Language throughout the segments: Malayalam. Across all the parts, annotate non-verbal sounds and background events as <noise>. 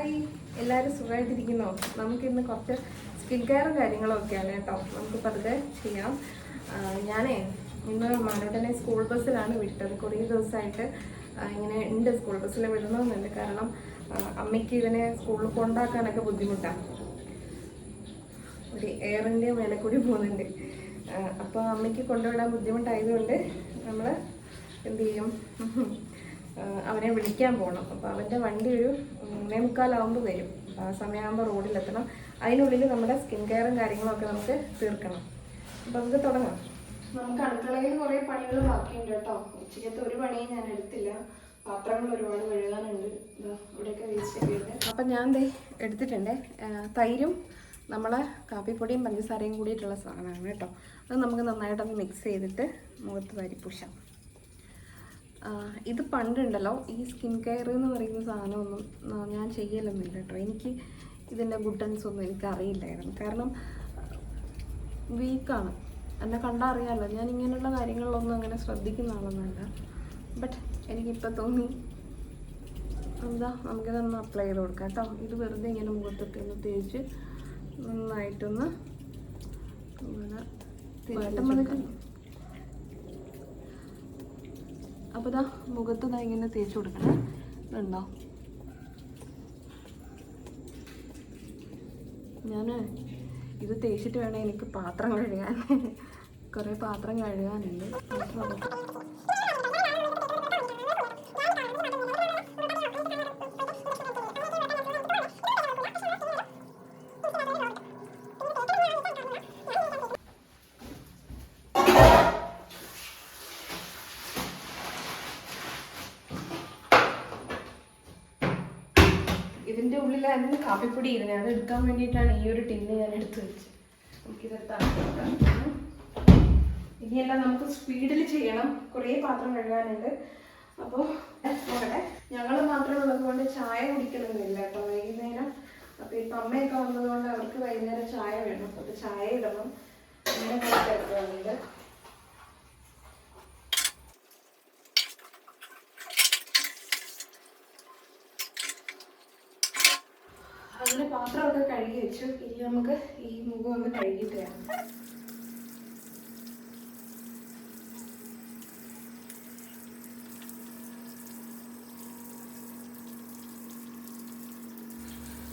ഹായ് എല്ലാവരും സുഖമായിട്ടിരിക്കുന്നോ? നമുക്കിന്ന് കുറച്ച് സ്കിൻ കെയറും കാര്യങ്ങളും ഒക്കെയാണ് കേട്ടോ. നമുക്ക് പതുക്കെ ചെയ്യാം. ഞാനേ ഇന്ന് മാനവനെ സ്കൂൾ ബസ്സിലാണ് വിട്ടത്. കുറേ ദിവസമായിട്ട് ഇങ്ങനെ ഉണ്ട് സ്കൂൾ ബസ്സിൽ വിടണമെന്നുണ്ട് കാരണം അമ്മയ്ക്ക് ഇവനെ സ്കൂളിൽ കൊണ്ടാക്കാനൊക്കെ ബുദ്ധിമുട്ടാണ് ഒരു എയറിന്റെ മേലെ കൂടി പോകുന്നുണ്ട്. അപ്പോൾ അമ്മയ്ക്ക് കൊണ്ടുവിടാൻ ബുദ്ധിമുട്ടായതുകൊണ്ട് നമ്മൾ എന്ത് ചെയ്യും? അവനെ വിളിക്കാൻ പോകണം അപ്പോൾ അവന്റെ വണ്ടി ഒരു മൂന്നേ മുക്കാലാവുമ്പോൾ വരും. ആ സമയമാകുമ്പോൾ റോഡിലെത്തണം. അതിനുള്ളിൽ നമ്മുടെ സ്കിൻ കെയറും കാര്യങ്ങളൊക്കെ നമുക്ക് തീർക്കണം. അപ്പോൾ നമുക്ക് തുടങ്ങാം. നമുക്ക് അടുക്കളയിൽ കുറേ പണികൾ ബാക്കിയുണ്ട് കേട്ടോ. ഉച്ചയ്ക്കത്തെ ഒരു പണിയും ഞാൻ എടുത്തില്ല. പാത്രങ്ങൾ ഒരുപാട് കഴുകാനുണ്ട്. ഇവിടെയൊക്കെ വേസ്റ്റ് അപ്പം ഞാൻ ദേ എടുത്തിട്ടുണ്ട്. തൈരും നമ്മളെ കാപ്പിപ്പൊടിയും പഞ്ചസാരയും കൂടിയിട്ടുള്ള സാധനമാണ് കേട്ടോ. അത് നമുക്ക് നന്നായിട്ടൊന്ന് മിക്സ് ചെയ്തിട്ട് മുഖത്ത് വരിപ്പൂശാം ആ, ഇത് പണ്ടുണ്ടല്ലോ ഈ സ്കിൻ കെയർ എന്ന് പറയുന്ന സാധനമൊന്നും ഞാൻ ചെയ്യലൊന്നുമില്ല കേട്ടോ. എനിക്ക് ഇതിന്റെ ഗുഡൻസ് ഒന്നും എനിക്ക് അറിയില്ലായിരുന്നു. കാരണം വീക്കാണ് എന്നെ കണ്ടാൽ അറിയാമല്ലോ ഞാൻ ഇങ്ങനെയുള്ള കാര്യങ്ങളിലൊന്നും അങ്ങനെ ശ്രദ്ധിക്കുന്ന ആളൊന്നുമല്ല. ബട്ട് എനിക്കിപ്പോൾ തോന്നി എന്താ നമുക്കിതൊന്ന് അപ്ലൈ ചെയ്ത് കൊടുക്കാം കേട്ടോ. ഇത് വെറുതെ ഇങ്ങനെ മുഖത്തൊക്കെ ഒന്ന് തേച്ച് നന്നായിട്ടൊന്ന് ഇങ്ങനെ തേച്ചിട്ട് അപ്പോൾ ഇതാ മുഖത്ത് ഇതാ ഇങ്ങനെ തേച്ച് കൊടുക്കണേ. ഇതുണ്ടോ? ഞാൻ ഇത് തേച്ചിട്ട് വേണം എനിക്ക് പാത്രം കഴുകാൻ. കുറേ പാത്രം കഴുകാനുണ്ട്. ഇതിന്റെ ഉള്ളിലായിരുന്നു കാപ്പിപ്പൊടി ഇരുന്നത്. അത് എടുക്കാൻ വേണ്ടിയിട്ടാണ് ഈ ഒരു ടിന്ന് ഞാൻ എടുത്ത് വെച്ചത്. നമുക്കിതെടുത്ത് അടച്ചു വെക്കാം. ഇനിയെല്ലാം നമുക്ക് സ്പീഡിൽ ചെയ്യണം. കുറേ പാത്രം കഴുകാനുണ്ട്. അപ്പോൾ നോക്കട്ടെ ഞങ്ങൾ മാത്രമേ ഉള്ളതുകൊണ്ട് ചായ കുടിക്കണമെന്നില്ല കേട്ടോ വൈകുന്നേരം. അപ്പോൾ ഇപ്പം അമ്മയൊക്കെ വന്നതുകൊണ്ട് അവർക്ക് വൈകുന്നേരം ചായ വേണം. അപ്പോൾ ചായ ഇടണം. അങ്ങനെ എടുക്കുന്നുണ്ട് അങ്ങനെ പാത്രമൊക്കെ കഴുകി വെച്ചു ഇനി നമുക്ക് ഈ മുഖം ഒന്ന് കഴുകിയിട്ട് വരാം.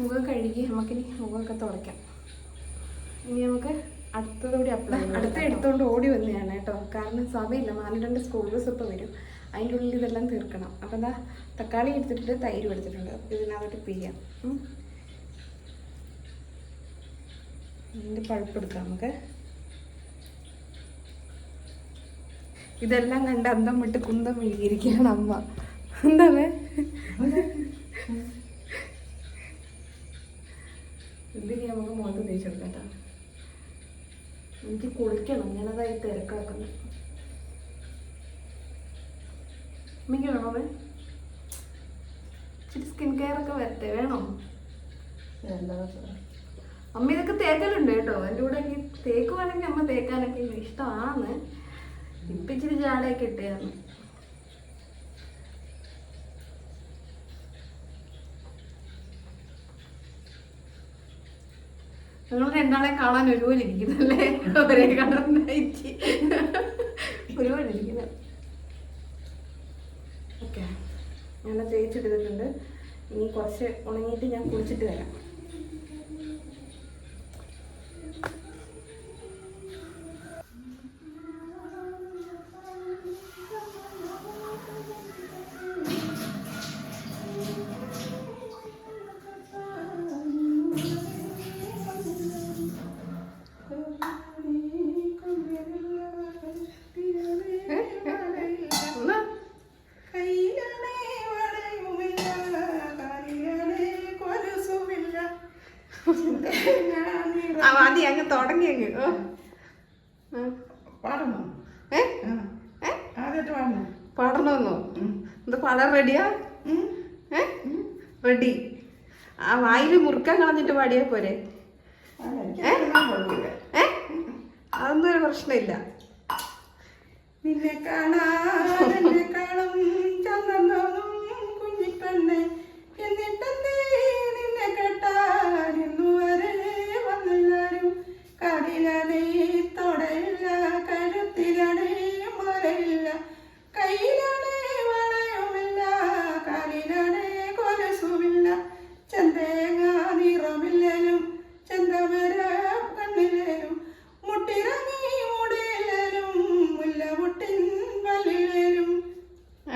മുഖം കഴുകി നമുക്കിനി മുഖമൊക്കെ തുടയ്ക്കാം. ഇനി നമുക്ക് അടുത്തതോടെ അപ്ലൈ അടുത്ത എടുത്തുകൊണ്ട് ഓടി വന്നതാണ് കേട്ടോ. കാരണം സമയമില്ല മാനേജറിന്റെ സ്കൂൾ ബസ് ഇപ്പോൾ വരും. അതിന്റെ ഉള്ളിൽ ഇതെല്ലാം തീർക്കണം. അപ്പോൾ എന്താ തക്കാളി എടുത്തിട്ടുണ്ട് തൈരും എടുത്തിട്ടുണ്ട് ഇതിനകത്ത് ഇതിനകത്തോട്ട് പിഴിയാം. ഇതിന്റെ പഴുപ്പെടുക്കാം നമുക്ക്. ഇതെല്ലാം കണ്ട് അന്തം വിട്ട് കുന്തം വിഴുകിയിരിക്കുകയാണ് അമ്മ. എന്താണ് ഇതിന് നമുക്ക് മുഖത്ത് തേച്ചെടുക്കാം എനിക്ക് കുളിക്കണം. ഞാനതായി തിരക്കാക്കുന്നു അമ്മയ്ക്ക് വേണോ അവൻ ഇച്ചിരി സ്കിൻ കെയർ ഒക്കെ വരട്ടെ. വേണോ? അമ്മ ഇതൊക്കെ തേക്കലുണ്ട് കേട്ടോ. എന്റെ കൂടെ എനിക്ക് തേക്കുവാണെങ്കിൽ അമ്മ തേക്കാനൊക്കെ ഇഷ്ടമാണ്. ഇപ്പം ഇച്ചിരി ജാടയൊക്കെ ഇട്ടായിരുന്നു നിങ്ങൾ രണ്ടാളെ കാണാൻ ഒരുപോലെ ഇരിക്കുന്നല്ലേ ഒരേ കളറിനായിട്ട് ഒരുപോലെ ഇരിക്കുന്നത് ഓക്കെ. ഞാൻ തേച്ചിട്ടിട്ടുണ്ട് ഇനി കുറച്ച് ഉണങ്ങിയിട്ട് ഞാൻ കുളിച്ചിട്ട് വരാം. അങ്ങ് തുടങ്ങി അങ്ങ്. പാടണമെന്നോ ഇത് പാടാൻ റെഡിയാ? റെഡി. ആ വായിൽ മുറുക്കാൻ കളഞ്ഞിട്ട് പാടിയാ പോരെ. ഏ? അതൊന്നും ഒരു പ്രശ്നമില്ല. നിന്നെ കാണാ നിന്നെ കാണും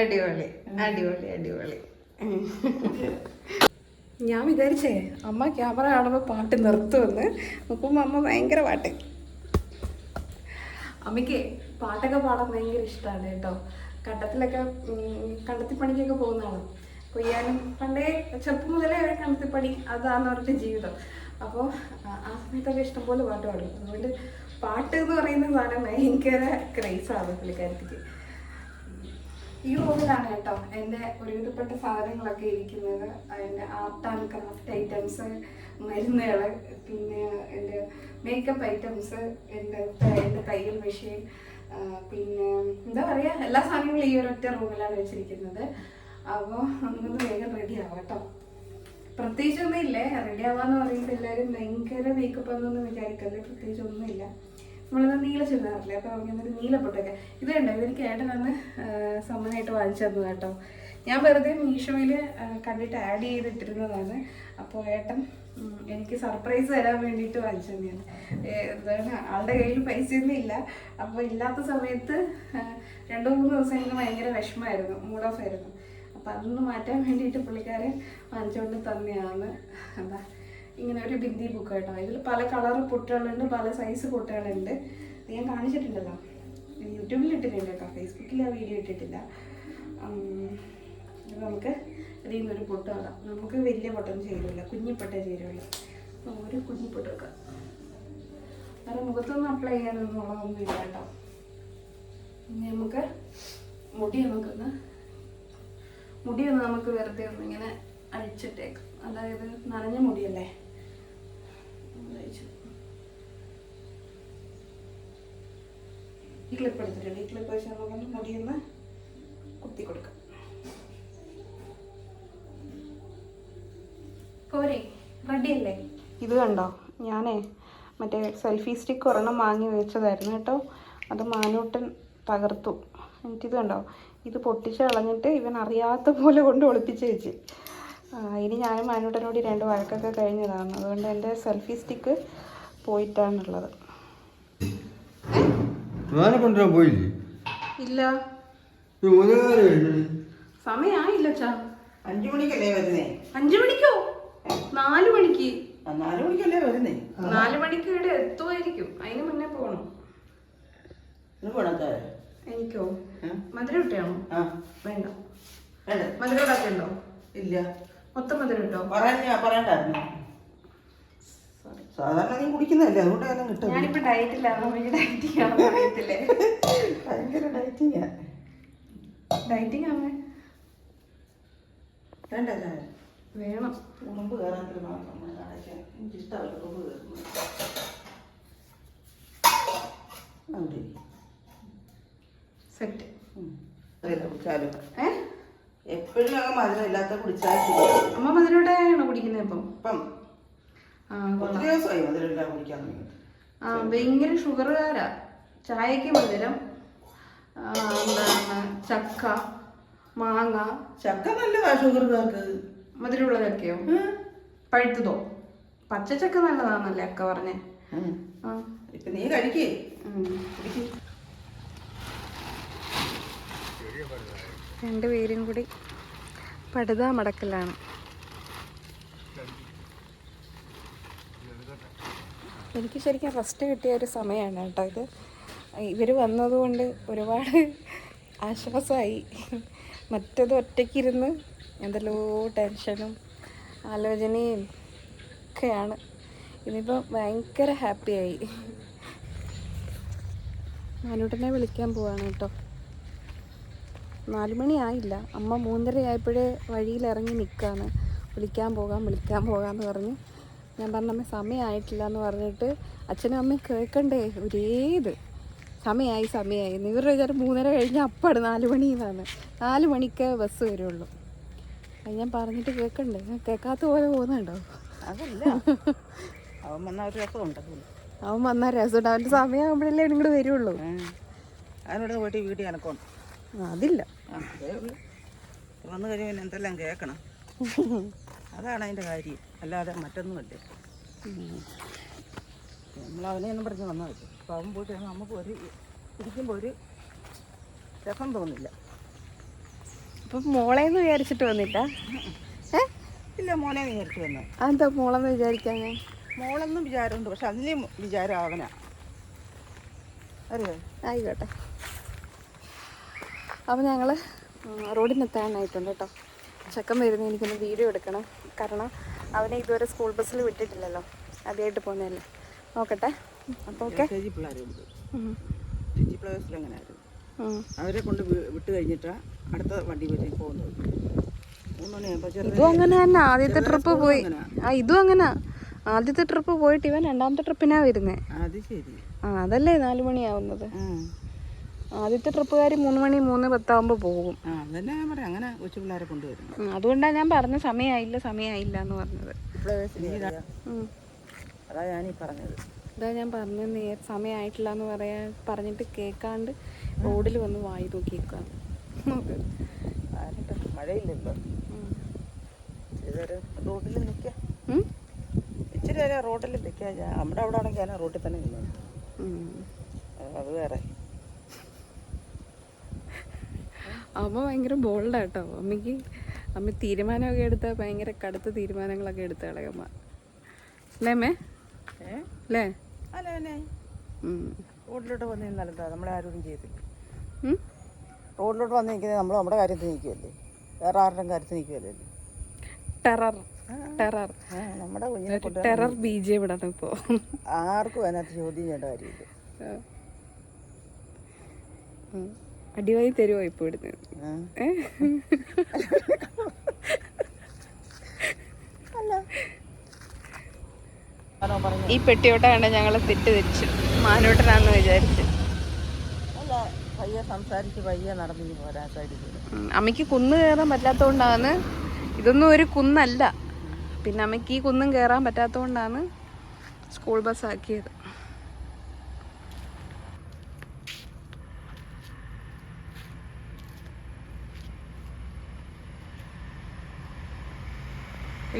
അടിപൊളി അടിപൊളി അടിപൊളി. ഞാൻ വിചാരിച്ചേ അമ്മ ക്യാമറ കാണുമ്പോൾ പാട്ട് നിർത്തുമെന്ന്. അപ്പം അമ്മ ഭയങ്കര പാട്ട്. അമ്മയ്ക്ക് പാട്ടൊക്കെ പാടാൻ ഭയങ്കര ഇഷ്ടമാണ് കേട്ടോ. കണ്ടത്തിലൊക്കെ കണ്ടത്തി കണ്ടത്തിപ്പണിക്കൊക്കെ പോകുന്നതാണ്. കൊയ്യാനും പണ്ടേ ചെറുപ്പം മുതലേ ഒരു കണ്ടത്തിപ്പണി അതാണ് അവരുടെ ജീവിതം. അപ്പോൾ ആ സമയത്തൊക്കെ ഇഷ്ടംപോലെ പാട്ട് പാടും. അതുകൊണ്ട് പാട്ട് എന്ന് പറയുന്ന സാധനം ഭയങ്കര ക്രൈസാണ് പുള്ളിക്കാരത്തിക്ക് ഈ റൂമിലാണ് കേട്ടോ എന്റെ ഒരുവിധപ്പെട്ട സാധനങ്ങളൊക്കെ ഇരിക്കുന്നത്. എന്റെ ആർട്ട് ആൻഡ് ക്രാഫ്റ്റ് ഐറ്റംസ് മരുന്നുകൾ പിന്നെ എന്റെ മേക്കപ്പ് ഐറ്റംസ് എന്റെ എന്റെ തയ്യൽ മെഷീൻ പിന്നെ എന്താ പറയുക എല്ലാ സാധനങ്ങളും ഈ ഒരൊറ്റ റൂമിലാണ് വെച്ചിരിക്കുന്നത്. അപ്പോൾ നമുക്കൊന്ന് വേഗം റെഡി ആവാം കേട്ടോ. പ്രത്യേകിച്ചൊന്നും ഇല്ലേ റെഡി ആവാന്ന് പറയുമ്പോൾ എല്ലാവരും ഭയങ്കര മേക്കപ്പ് എന്നൊന്നും വിചാരിക്കല്ലേ പ്രത്യേകിച്ചൊന്നും ഒന്നുമില്ല. നമ്മളിന്ന് നീല ചുരിദാറില്ലേ അപ്പോൾ നമുക്കിന്നൊരു നീല പൊട്ടൊക്കെ. ഇത് കണ്ടോ? ഇതെനിക്ക് ഏട്ടനാണ് സമ്മാനമായിട്ട് വാങ്ങിച്ചു തന്നു കേട്ടോ. ഞാൻ വെറുതെ മീഷോയിൽ കണ്ടിട്ട് ആഡ് ചെയ്തിട്ടിരുന്നതാണ്. അപ്പോൾ ഏട്ടൻ എനിക്ക് സർപ്രൈസ് തരാൻ വേണ്ടിയിട്ട് വാങ്ങിച്ചു തന്നെയാണ്. എന്താണ് ആളുടെ കയ്യിൽ പൈസയൊന്നും ഇല്ല. അപ്പോൾ ഇല്ലാത്ത സമയത്ത് രണ്ടോ മൂന്ന് ദിവസം എനിക്ക് ഭയങ്കര വിഷമമായിരുന്നു. മൂഡ് ഓഫ് ആയിരുന്നു. അപ്പം അതൊന്ന് മാറ്റാൻ വേണ്ടിയിട്ട് പുള്ളിക്കാരൻ വാങ്ങിച്ചുകൊണ്ട് തന്നെയാണ്. എന്താ ഇങ്ങനെ ഒരു ബിന്ദി ബുക്ക് കേട്ടോ ഇതിൽ പല കളർ പൊട്ടുകളുണ്ട് പല സൈസ് പൊട്ടുകളുണ്ട്. ഞാൻ കാണിച്ചിട്ടുണ്ടല്ലോ. യൂട്യൂബിൽ ഇട്ടിട്ടില്ല കേട്ടോ. ഫേസ്ബുക്കിൽ ആ വീഡിയോ ഇട്ടിട്ടില്ല. നമുക്ക് ഇതിൽ നിന്നൊരു പൊട്ട് കളാം നമുക്ക് വലിയ പൊട്ടൊന്നും ചേരുമില്ല കുഞ്ഞിപ്പൊട്ടേ ചേരുള്ളൂ അപ്പോൾ ഒരു കുഞ്ഞിപ്പൊട്ട് വെക്കാം വേറെ മുഖത്തൊന്നും അപ്ലൈ ചെയ്യാനൊന്നും ഇല്ല കേട്ടോ. ഇനി നമുക്ക് മുടി നമുക്കൊന്ന് മുടിയൊന്ന് നമുക്ക് വെറുതെ ഒന്ന് ഇങ്ങനെ അഴിച്ചിട്ടേക്കാം. അതായത് നനഞ്ഞ മുടിയല്ലേ? അഴിച്ച്. ഈ ക്ലിപ്പ് എടുത്തിട്ടുണ്ട്. ഈ ക്ലിപ്പ് വെച്ച് നമുക്കൊന്ന് മുടിയൊന്ന് കുത്തി കൊടുക്കാം. പോരെ റെഡി ഇത് കണ്ടോ? ഞാനേ മറ്റേ സെൽഫി സ്റ്റിക്ക് ഒരെണ്ണം വാങ്ങി വെച്ചതായിരുന്നു കേട്ടോ. അത് മാനൂട്ടൻ തകർത്തു. എനിക്കിത് കണ്ടോ? ഇത് പൊട്ടിച്ച് കളഞ്ഞിട്ട് ഇവൻ അറിയാത്ത പോലെ കൊണ്ട് ഒളിപ്പിച്ച് വെച്ച്. ഇനി ഞാൻ മാനൂട്ടനോട് രണ്ട് വഴക്കൊക്കെ കഴിഞ്ഞതാണ്. അതുകൊണ്ട് എന്റെ സെൽഫി സ്റ്റിക്ക് പോയിട്ടാണുള്ളത്. പോയില്ലേ? ഇല്ല. അഞ്ചു മണിക്കല്ലേ വരുന്നേ? അഞ്ചു മണിക്കോ? നാല് മണിക്ക്. മണിക്കല്ലേ വരുന്നേ? നാല് മണിക്ക് ഇവിടെ എത്തുമായിരിക്കും. അതിന് മുന്നേ പോകണം ഇത് പോണത്തെ എനിക്കോ? മധുര കുട്ടിയാണോ ആ. വേണ്ട. മധുര മധുരം ഇല്ല. മൊത്തം മധുരം ഇട്ടോ പറയാൻ പറയണ്ടായിരുന്നു. സാധാരണ നീ കുടിക്കുന്നതല്ലേ അതുകൊണ്ട് എല്ലാം കിട്ടും. ഞാനിപ്പോ ഡയറ്റിലാണ് എനിക്ക് ഡയറ്റിംഗ് ആണെന്ന് അറിയത്തില്ലേ? ഭയങ്കര ഡയറ്റിങ്ങാ ഡയറ്റിംഗ് ആവേ വേണ്ട വേണം. ഉറുമ്പ് കയറാത്തൊരു മാത്രം എനിക്ക് ഇഷ്ടമല്ല ഉറുമ്പ് കയറുന്നത്. സെറ്റ് കുടിച്ചാലും? ഏ? എപ്പോഴും അങ്ങ് മധുരം ഇല്ലാത്ത കുടിച്ചാൽ അമ്മ മധുരം കുടിക്കുന്നത് ഇപ്പം? ഇപ്പം ഒത്തിരി ദിവസമായി മധുരം ഇല്ലാതെ കുടിക്കാൻ തുടങ്ങിയിട്ട് ആ ഭയങ്കര ഷുഗറുകാരാ. ചായക്ക് മധുരം എന്താണ് ചക്ക മാങ്ങ. ചക്ക നല്ലതാ ഷുഗറുകാർക്ക്. മധുരമുള്ള ചക്കയോ പഴുത്തതോ? പച്ച പച്ചച്ചക്ക നല്ലതാണല്ലേ അക്ക പറഞ്ഞേ. ആ. ഇപ്പൊ നീ കഴിക്കേ. ഉം. രണ്ടുപേരും കൂടി പടുതാ മടക്കലാണ്. എനിക്ക് ശരിക്കും റെസ്റ്റ് കിട്ടിയ ഒരു സമയമാണ് കേട്ടോ ഇത്. ഇവർ വന്നതുകൊണ്ട് ഒരുപാട് ആശ്വാസമായി. മറ്റത് ഒറ്റയ്ക്കിരുന്ന് എന്തെല്ലോ ടെൻഷനും ആലോചനയും ഒക്കെയാണ്. ഇനിയിപ്പോൾ ഭയങ്കര ഹാപ്പിയായി. മാനൂട്ടനെ വിളിക്കാൻ പോവാണ് കേട്ടോ. നാല് മണി ആയില്ല അമ്മ മൂന്നര ആയപ്പോഴേ വഴിയിൽ ഇറങ്ങി നിൽക്കുകയാണ് വിളിക്കാൻ പോകാം വിളിക്കാൻ പോകാമെന്ന് പറഞ്ഞ്. ഞാൻ പറഞ്ഞ അമ്മ സമയമായിട്ടില്ല എന്ന് പറഞ്ഞിട്ട് അച്ഛനും അമ്മയും കേൾക്കണ്ടേ? ഒരേത് സമയമായി സമയമായി ഇവരുടെ വിചാരം മൂന്നര കഴിഞ്ഞാൽ അപ്പാട് നാല് മണിന്നാണ് നാല് മണിക്ക് ബസ് വരുള്ളൂ. അത് ഞാൻ പറഞ്ഞിട്ട് കേൾക്കണ്ടേ? ഞാൻ കേൾക്കാത്ത പോലെ പോകുന്നുണ്ടോ? അതല്ല. അവൻ വന്ന ഒരു രസമുണ്ട് അവൻ വന്നാൽ രസമുണ്ട് അവന്റെ സമയമാകുമ്പോഴല്ലേ ഇങ്ങോട്ട് വരുള്ളൂ. അതിനോട് പോയിട്ട് വീട്ടിൽ എനക്കണം ആ, അതില്ല. വന്നു കഴിയുമ്പോൾ പിന്നെ എന്തെല്ലാം കേൾക്കണം. അതാണ് അതിന്റെ കാര്യം. അല്ലാതെ മറ്റൊന്നുമല്ല. നമ്മൾ അവനെയൊന്നും പറഞ്ഞ് വന്നാൽ മതി. അപ്പോൾ അവൻ പോയിട്ട് നമുക്ക് ഒരു ഇരിക്കുമ്പോൾ ഒരു രസം തോന്നില്ല. അപ്പം മോളേന്ന് വിചാരിച്ചിട്ട് വന്നില്ല? ഇല്ല മോനെ വിചാരിച്ചു വന്നത് അതെന്താ മോളെന്ന് വിചാരിക്കാൻ? ഞാൻ മോളെന്നും വിചാരമുണ്ട് പക്ഷെ അതിലേയും വിചാരം അവനാ. അറിയോ? ആയിക്കോട്ടെ. അപ്പം ഞങ്ങൾ റോഡിനെത്താനായിട്ടുണ്ട് കേട്ടോ ചക്കൻ വരുന്ന എനിക്കൊന്ന് വീഡിയോ എടുക്കണം. കാരണം അവനെ ഇതുവരെ സ്കൂൾ ബസ്സിൽ വിട്ടിട്ടില്ലല്ലോ. ആദ്യമായിട്ട് പോകുന്നതല്ലേ നോക്കട്ടെ. അപ്പോൾ ഓക്കെ. അവരെ? കൊണ്ട് വിട്ട് കഴിഞ്ഞിട്ടാ അടുത്ത വണ്ടി വരെ പോകുന്നത്. ഇതും അങ്ങനെ തന്നെ. ആദ്യത്തെ ട്രിപ്പ് പോയി. ആ ഇതും അങ്ങനെ. ആദ്യത്തെ ട്രിപ്പ് പോയിട്ട് ഇവൻ രണ്ടാമത്തെ ട്രിപ്പിനാ വരുന്നേ. ആ അതല്ലേ നാലു മണിയാവുന്നത്. ആദ്യത്തെ ട്രിപ്പുകാർ മൂന്ന് മണി മൂന്ന് പത്താകുമ്പോൾ പോകും. ആ അതന്നെ ഞാൻ പറയാം. അങ്ങനെ കൊച്ചു പിള്ളേരെ കൊണ്ടുവരുന്നു. ഉം, അതുകൊണ്ടാണ് ഞാൻ പറഞ്ഞ സമയമായില്ല സമയമായില്ല എന്ന് പറഞ്ഞത്. അതാ ഞാനീ പറഞ്ഞത്. ഞാൻ പറഞ്ഞ നേ സമയമായിട്ടില്ല എന്ന് പറയാൻ പറഞ്ഞിട്ട് കേൾക്കാണ്ട് റോഡിൽ വന്ന് വായി നോക്കി മഴയില്ലല്ലോ റോഡിൽ നിൽക്കാം ഇച്ചിരി നേരം റോഡിൽ നിൽക്കാം ഞാൻ നമ്മുടെ അവിടെ ആണെങ്കിൽ ഞാൻ റോഡിൽ തന്നെ അത് വേറെ. അമ്മ ഭയങ്കര ബോൾഡാട്ടോ അമ്മയ്ക്ക് അമ്മ തീരുമാനമൊക്കെ എടുത്താൽ ഭയങ്കര കടുത്ത തീരുമാനങ്ങളൊക്കെ എടുത്ത് കളയമ്മ അല്ലേ അമ്മേ? അല്ലേ. റോഡിലോട്ട് വന്ന് നിന്നാലെന്താ നമ്മളെ ആരോടും ചെയ്തില്ല? റോഡിലോട്ട് വന്ന് നിൽക്കുന്നത് നമ്മൾ നമ്മുടെ കാര്യത്തിൽ നിൽക്കുമല്ലേ വേറെ ആരുടെയും കാര്യത്തിൽ നിൽക്കുമല്ലേ ടെറർ. ടെറർ. നമ്മുടെ കുഞ്ഞിനെ ടെറർ ബി ജെ വിടണം ഇപ്പോൾ ആർക്കും അതിനകത്ത് ചോദ്യം ചെയ്യേണ്ട കാര്യമില്ല. അടിവായി തരുമോ ഇപ്പൊ ഇവിടുന്ന്? ഈ പെട്ടിയോട്ട കണ്ട തെറ്റ് തിരിച്ചു. മാനോട്ടനാന്ന് വിചാരിച്ചു. അമ്മയ്ക്ക് കുന്ന് കയറാൻ പറ്റാത്തതുകൊണ്ടാണ് ഇതൊന്നും ഒരു കുന്നല്ല. പിന്നെ അമ്മയ്ക്ക് ഈ കുന്നും കയറാൻ പറ്റാത്തതുകൊണ്ടാണ് സ്കൂൾ ബസ് ആക്കിയത്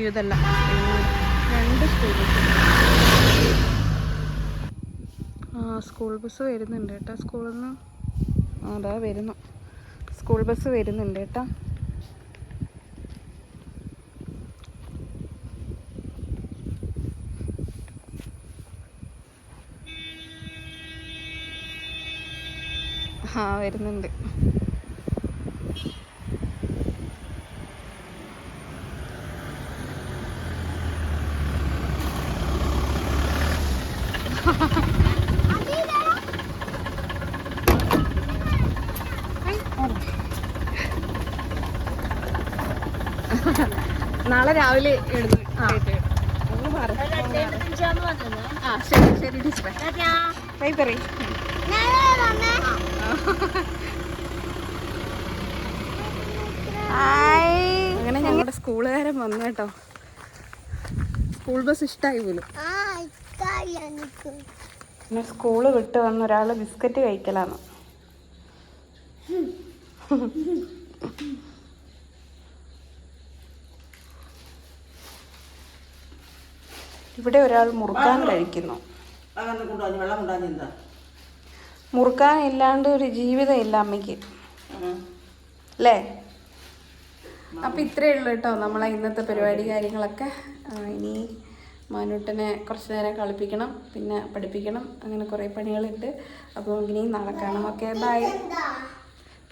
ഇതല്ല. രണ്ട് സ്കൂൾ ബസ് ആ സ്കൂൾ ബസ് വരുന്നുണ്ട് കേട്ടോ. സ്കൂളിൽ നിന്ന് അതാ വരുന്നു. സ്കൂൾ ബസ് വരുന്നുണ്ട് കേട്ടോ. ആ വരുന്നുണ്ട്. നാളെ രാവിലെ ഇടുന്നു ഒന്ന് മാറ്. ആ ശരി ശരി ടീച്ചറെ. ബൈ പറയും അങ്ങനെ ഞങ്ങളുടെ സ്കൂളുകാരൻ വന്നു കേട്ടോ. സ്കൂൾ ബസ് ഇഷ്ടമായി പോലും. പിന്നെ സ്കൂൾ വിട്ട് വന്ന ഒരാൾ ബിസ്ക്കറ്റ് കഴിക്കലാണ് ഇവിടെ ഒരാൾ മുറുക്കാൻ കഴിക്കുന്നു. മുറുക്കാൻ ഇല്ലാണ്ട് ഒരു ജീവിതം ഇല്ല അമ്മയ്ക്ക് അല്ലേ? അപ്പം ഇത്രയേ ഉള്ളൂ കേട്ടോ നമ്മളെ ഇന്നത്തെ പരിപാടി കാര്യങ്ങളൊക്കെ. ഇനി മാനൂട്ടനെ കുറച്ച് നേരം കളിപ്പിക്കണം പിന്നെ പഠിപ്പിക്കണം അങ്ങനെ കുറേ പണികളുണ്ട്. അപ്പോൾ ഇനി നാളെ കാണാം. Okay bye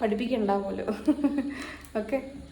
പഠിപ്പിക്കണ്ടാവുമല്ലോ okay <laughs>